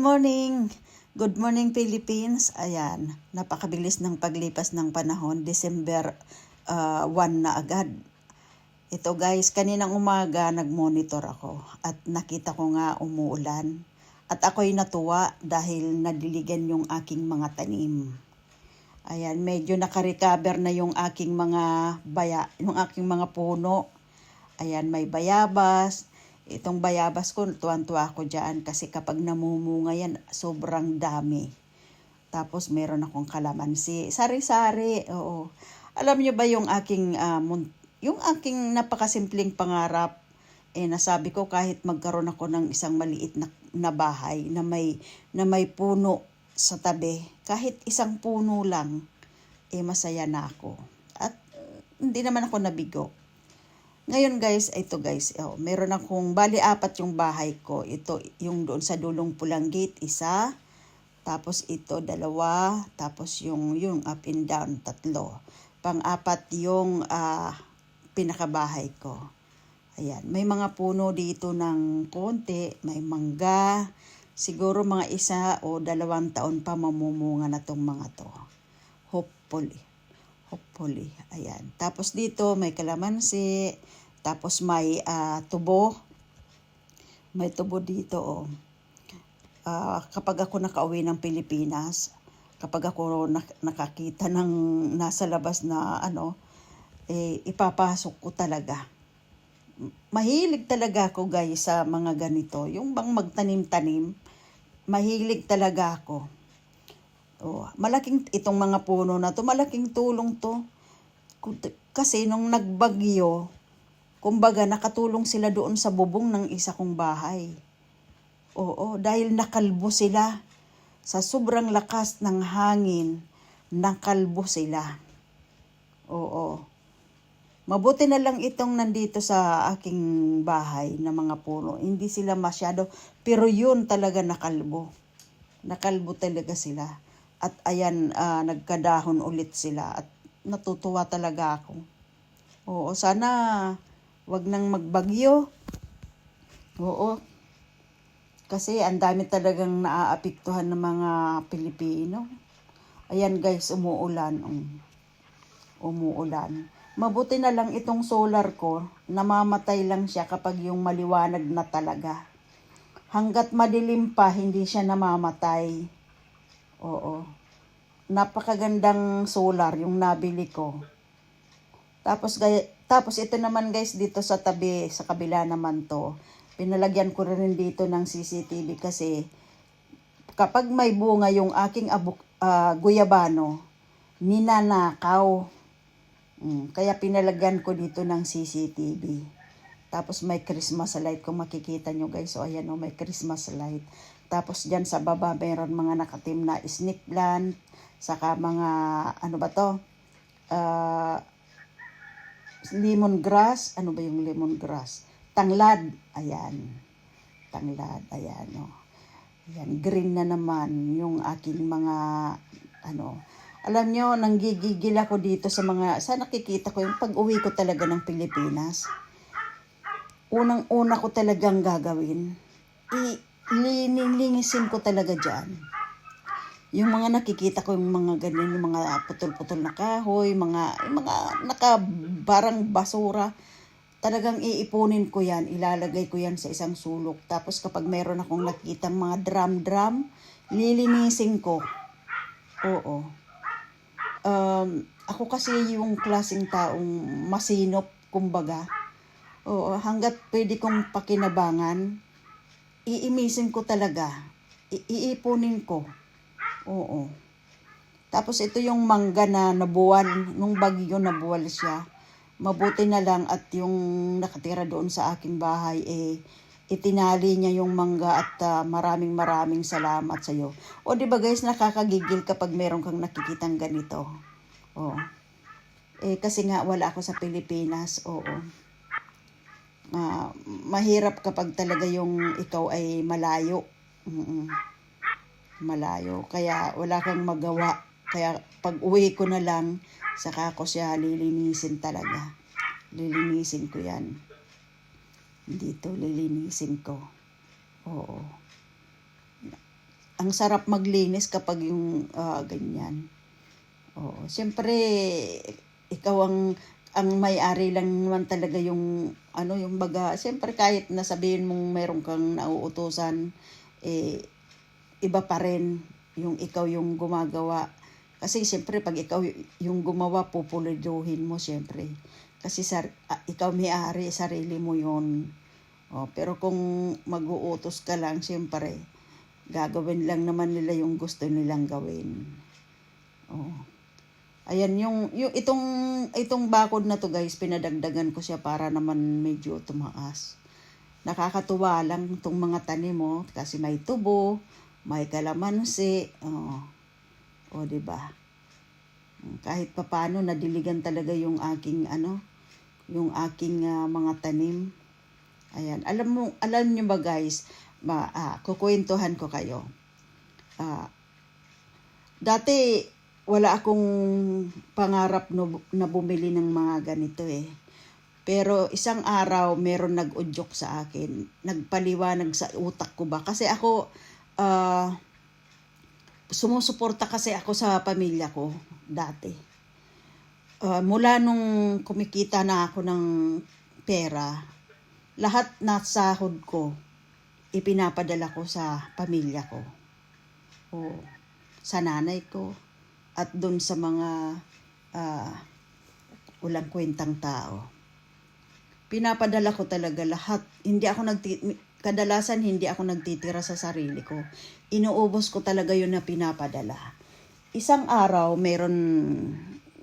good morning. Good morning Philippines. Ayan, napakabilis ng paglipas ng panahon. December uh, 1 na agad. Ito guys, kaninang umaga nag-monitor ako at nakita ko nga umuulan. At ako'y natuwa dahil nadiligan yung aking mga tanim. Ayan, medyo nakarecover na yung aking mga baya, yung aking mga puno. Ayan, may bayabas. Itong bayabas ko, tuwan-tuwa ako dyan kasi kapag namumunga yan, sobrang dami. Tapos meron akong kalamansi. Sari-sari, oo. Alam niyo ba yung aking, mun- yung aking napakasimpleng pangarap, eh nasabi ko kahit magkaroon ako ng isang maliit na, na bahay na may, na may puno sa tabi, kahit isang puno lang, eh masaya na ako. At uh, hindi naman ako nabigo. Ngayon guys, ito guys, oh, meron akong, bali apat yung bahay ko. Ito, yung doon sa dulong pulang gate, isa. Tapos ito, dalawa. Tapos yung, yung up and down, tatlo. Pang-apat yung ah, pinakabahay ko. Ayan, may mga puno dito ng konti, may mangga. Siguro mga isa o dalawang taon pa mamumunga na tong mga to. Hopefully. Hopefully. Ayan. Tapos dito may kalamansi. Tapos may ah, tubo. May tubo dito oh. Ah, kapag ako nakauwi ng Pilipinas, kapag ako nak- nakakita ng nasa labas na ano, eh, ipapasok ko talaga. Mahilig talaga ako guys sa mga ganito. Yung bang magtanim-tanim, mahilig talaga ako. Oh, malaking itong mga puno na to, malaking tulong to. Kasi nung nagbagyo, kumbaga nakatulong sila doon sa bubong ng isa kong bahay. Oo, dahil nakalbo sila. Sa sobrang lakas ng hangin, nakalbo sila. Oo. Mabuti na lang itong nandito sa aking bahay na mga puno. Hindi sila masyado, pero yun talaga nakalbo. Nakalbo talaga sila. At ayan, ah, nagkadahon ulit sila. At natutuwa talaga ako. Oo, sana wag nang magbagyo. Oo. Kasi ang dami talagang naaapektuhan ng mga Pilipino. Ayan guys, umuulan. Um, umuulan. Mabuti na lang itong solar ko, namamatay lang siya kapag yung maliwanag na talaga. Hanggat madilim pa, hindi siya namamatay. Oo. Napakagandang solar yung nabili ko. Tapos, gay- tapos ito naman guys, dito sa tabi, sa kabila naman to, pinalagyan ko rin dito ng CCTV kasi kapag may bunga yung aking abuk, ah, guyabano, ninanakaw. Mm, kaya pinalagyan ko dito ng CCTV. Tapos may Christmas light kung makikita nyo guys. So ayan o, may Christmas light. Tapos dyan sa baba mayroon mga nakatim na snake plant. Saka mga, ano ba to? Ah, lemongrass. Ano ba yung lemongrass? Tanglad. Ayan. Tanglad. Ayan o. Ayan, green na naman yung aking mga, ano, alam nyo, nanggigigil ako dito sa mga, sa nakikita ko yung pag-uwi ko talaga ng Pilipinas. Unang-una ko talagang gagawin, i-linisin ko talaga dyan. Yung mga nakikita ko, yung mga ganyan, yung mga putol-putol na kahoy, mga, yung mga nakabarang basura, talagang iipunin ko yan, ilalagay ko yan sa isang sulok. Tapos kapag meron akong nakita mga drum-drum, lilinisin ko. Oo. Um, ako kasi yung klaseng taong masinop, kumbaga. Oo, hanggat pwede kong pakinabangan, iimisin ko talaga. I- iipunin ko. Oo. Tapos ito yung mangga na nabuwal, nung bagyo nabuwal siya. Mabuti na lang at yung nakatira doon sa aking bahay, eh, itinali niya yung mangga at ah, maraming maraming salamat sa iyo. O di ba guys, nakakagigil kapag meron kang nakikitang ganito. Oo. Eh, kasi nga wala ako sa Pilipinas, oo. Ah, mahirap kapag talaga yung ikaw ay malayo. Mm-mm. Malayo. Kaya wala kang magawa. Kaya pag uwi ko na lang, saka ko siya lilinisin talaga. Lilinisin ko yan. Dito, lilinisin ko. Oo. ang sarap maglinis kapag yung ah, ganyan. Oo, siyempre ikaw ang ang may-ari lang naman talaga yung ano yung baga siyempre kahit nasabihin mong meron kang nauutusan eh iba pa rin yung ikaw yung gumagawa. Kasi siyempre pag ikaw yung gumawa pupuliduhin mo siyempre. Kasi sar, ah, ikaw may-ari sarili mo yun. Oh, pero kung mag-uutos ka lang siyempre gagawin lang naman nila yung gusto nilang gawin. Oh Ayan, yung, yung itong, itong bakod na to guys, pinadagdagan ko siya para naman medyo tumaas. Nakakatuwa lang itong mga tanim mo kasi may tubo, may kalamansi, oh, o di ba? Kahit papano nadiligan talaga yung aking ano, yung aking ah, mga tanim. Ayan, alam mo, alam niyo ba guys, ma, ah, kukwentuhan ko kayo. Ah, dati wala akong pangarap no, na bumili ng mga ganito eh. Pero isang araw meron nag-udyok sa akin. Nagpaliwanag sa utak ko ba. Kasi ako, ah, sumusuporta kasi ako sa pamilya ko dati. Ah, mula nung kumikita na ako ng pera, lahat na sahod ko, ipinapadala ko sa pamilya ko. O sa nanay ko, at doon sa mga ah, walang kwentang tao. Pinapadala ko talaga lahat. Hindi ako nagti kadalasan hindi ako nagtitira sa sarili ko. Inuubos ko talaga 'yun na pinapadala. Isang araw meron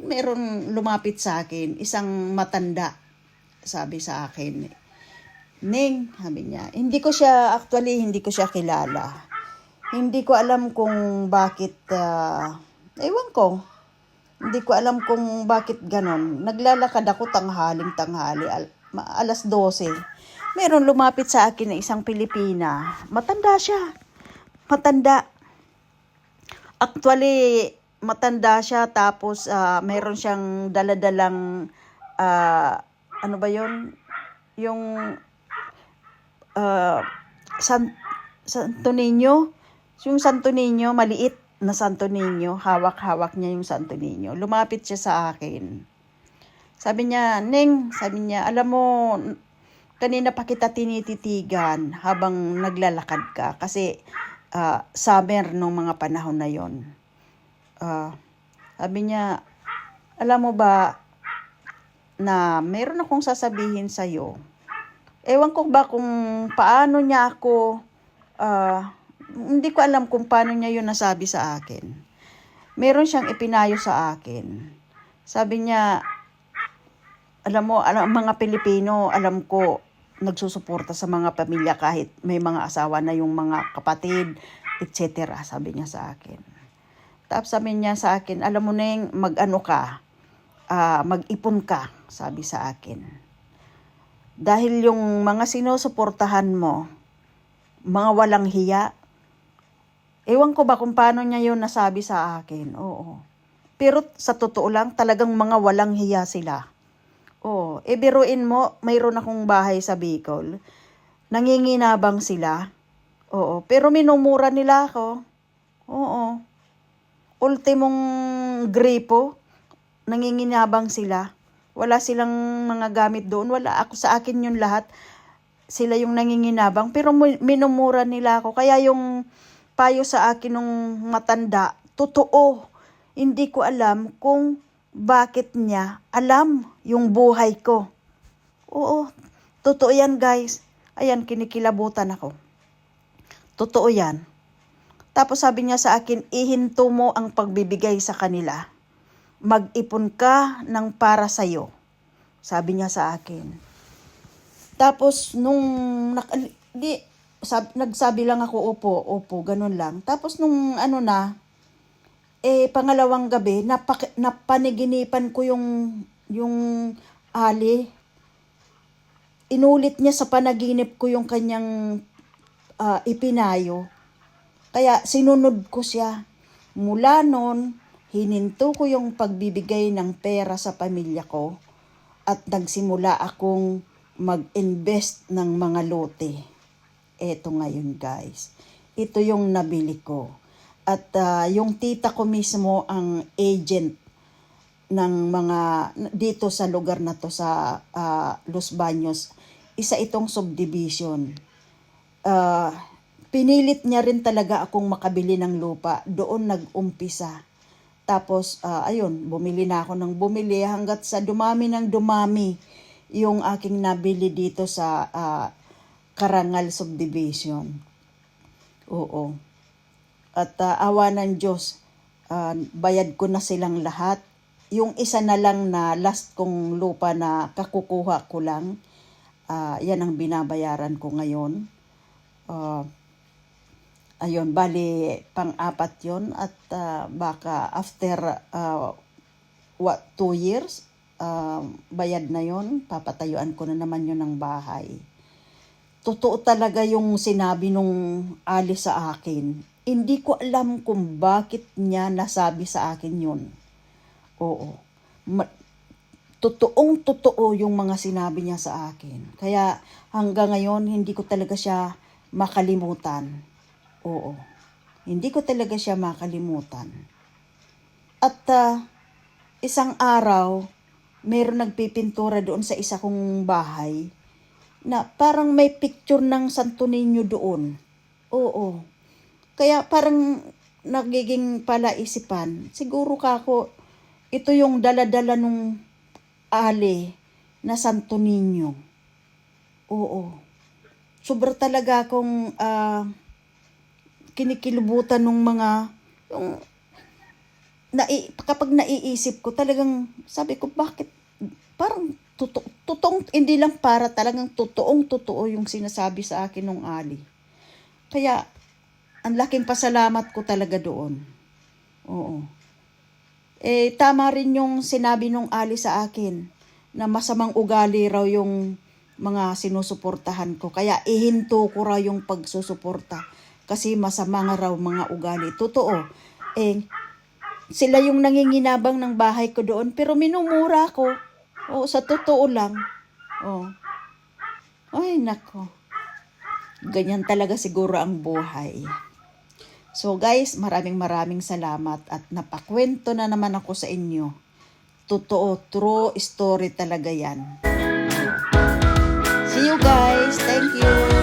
meron lumapit sa akin, isang matanda sabi sa akin, Ning, sabi niya, hindi ko siya, actually, hindi ko siya kilala. Hindi ko alam kung bakit, ah, ewan ko, hindi ko alam kung bakit ganon. Naglalakad ako tanghaling tanghali, al- alas 12. Meron lumapit sa akin na isang Pilipina. Matanda siya. Matanda. Actually, matanda siya tapos ah, meron siyang daladalang ah, ano ba yon Yung ah, San, Santo Niño. Yung Santo Niño, maliit na Santo Niño. Hawak-hawak niya yung Santo Niño. Lumapit siya sa akin. Sabi niya, Ning, sabi niya, alam mo, kanina pa kita tinititigan habang naglalakad ka. Kasi ah, summer nung mga panahon na yon. Ah, sabi niya, alam mo ba na meron akong sasabihin sa'yo. Ewan ko ba kung paano niya ako, ah, hindi ko alam kung paano niya yun nasabi sa akin. Meron siyang ipinayo sa akin. Sabi niya, alam mo, alam, mga Pilipino, alam ko, nagsusuporta sa mga pamilya kahit may mga asawa na yung mga kapatid, etc. Sabi niya sa akin. Tapos sabi niya sa akin, alam mo neng mag-ano ka, ah, mag-ipon ka, sabi sa akin. Dahil yung mga sinusuportahan mo, mga walang hiya, ewan ko ba kung paano niya yun nasabi sa akin, oo. Pero sa totoo lang, talagang mga walang hiya sila. Oo, e biruin mo, mayroon akong bahay sa Bicol. Nanginginabang sila. Oo, pero minumura nila ako. Oo. Ultimong gripo, nanginginabang sila. Wala silang mga gamit doon. Wala ako sa akin yung lahat. Sila yung nanginginabang. Pero mu- minumura nila ako. Kaya yung payo sa akin nung matanda, totoo. Hindi ko alam kung bakit niya alam yung buhay ko. Oo, totoo yan guys. Ayan, kinikilabutan ako. Totoo yan. Tapos sabi niya sa akin, ihinto mo ang pagbibigay sa kanila. Mag-ipon ka ng para sa'yo. Sabi niya sa akin. Tapos nung di, sab, nagsabi lang ako, opo, opo, ganun lang. Tapos nung ano na, eh, pangalawang gabi, napak- napaniginipan ko yung, yung ali. Inulit niya sa panaginip ko yung kanyang ah, ipinayo. Kaya sinunod ko siya. Mula noon, hininto ko yung pagbibigay ng pera sa pamilya ko at nagsimula akong mag-invest ng mga lote. Eto ngayon guys. ito yung nabili ko. At ah, yung tita ko mismo ang agent ng mga dito sa lugar na to sa ah, Los Baños. Isa itong subdivision. Ah, pinilit niya rin talaga akong makabili ng lupa. Doon nag-umpisa. Tapos, ah, ayun, bumili na ako ng bumili hanggat sa dumami ng dumami yung aking nabili dito sa ah, Karangal Subdivision. Oo. At ah, awa ng Diyos, ah, bayad ko na silang lahat. Yung isa na lang na last kong lupa na kakukuha ko lang, ah, yan ang binabayaran ko ngayon. Ah, ayun, bali pang-apat yon at ah, baka after ah, what, two years, ah, bayad na yon papatayuan ko na naman yon ng bahay totoo talaga yung sinabi nung Ali sa akin. Hindi ko alam kung bakit niya nasabi sa akin yun. Oo. Ma- totoong totoo yung mga sinabi niya sa akin. Kaya hanggang ngayon, hindi ko talaga siya makalimutan. Oo. Hindi ko talaga siya makalimutan. At ah, isang araw, mayroon nagpipintura doon sa isa kong bahay na parang may picture ng Santo Niño doon. Oo. Kaya parang nagiging palaisipan. Siguro ka ako, ito yung daladala nung ali na Santo Niño. Oo. Sobra talaga akong ah, kinikilubutan ng mga yung nai, kapag naiisip ko talagang sabi ko bakit parang totoo, totoong, hindi lang para talagang totoong totoo yung sinasabi sa akin nung Ali. Kaya, ang laking pasalamat ko talaga doon. Oo. Eh, tama rin yung sinabi nung Ali sa akin na masamang ugali raw yung mga sinusuportahan ko. Kaya ihinto ko raw yung pagsusuporta. Kasi masama nga raw mga ugali. Totoo. Eh, sila yung nanginginabang ng bahay ko doon. Pero minumura ko. Oo, sa totoo lang. Oo. Ay, nako. Ganyan talaga siguro ang buhay. So guys, maraming maraming salamat at napakwento na naman ako sa inyo. Totoo, true story talaga yan. See you guys. Thank you.